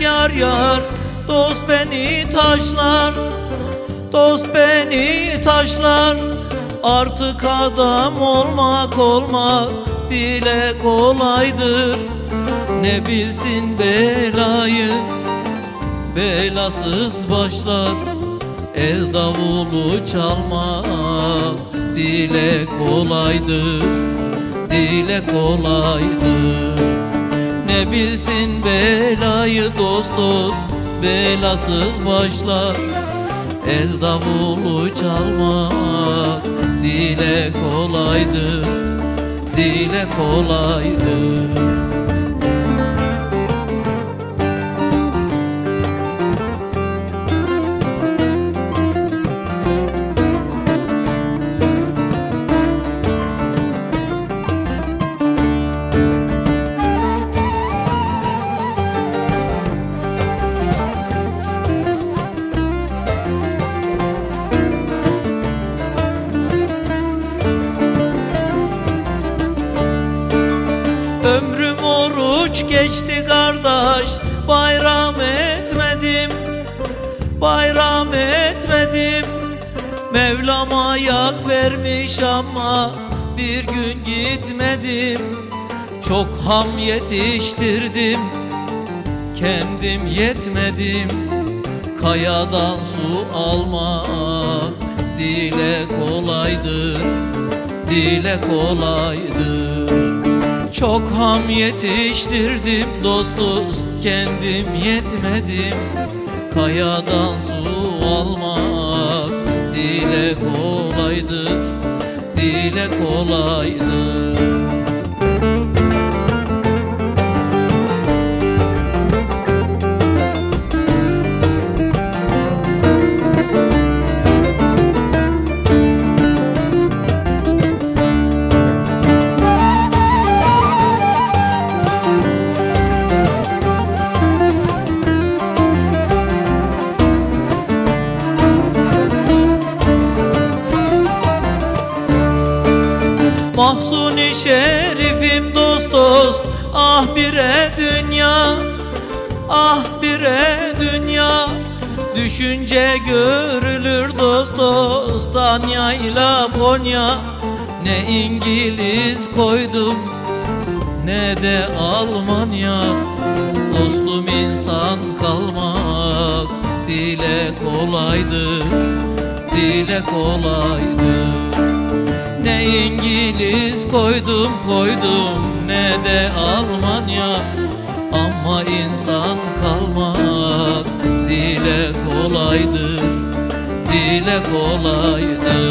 Yar yar Dost beni taşlar Dost beni taşlar. Artık adam olmak olmak Dile kolaydır. Ne bilsin belayı Belasız başlar. El davulu çalmak Dile kolaydır Dile kolaydır Ne bilsin belayı dost dost Belasız başlar. El davulu çalmak Dile kolaydır Dile kolaydır oruç geçti kardeş Bayram etmedim Bayram etmedim. Mevlam ayak vermiş ama Bir gün gitmedim. Çok ham yetiştirdim Kendim yetmedim. Kayadan su almak Dile kolaydır Dile kolaydır çok ham yetiştirdim dost dost kendim yetmedim. Kayadan su almak dile kolaydır Dile kolaydır Mahzuni şerifim dost dost. Ah bire dünya Ah bire dünya. Düşünce görülür dost dost Anya'yla Konya Ne İngiliz koydum Ne de Almanya. Dostum insan kalmak Dile kolaydır Dile kolaydır ne İngiliz koydum koydum ne de Almanya. Ama insan kalmak dile kolaydır Dile kolaydır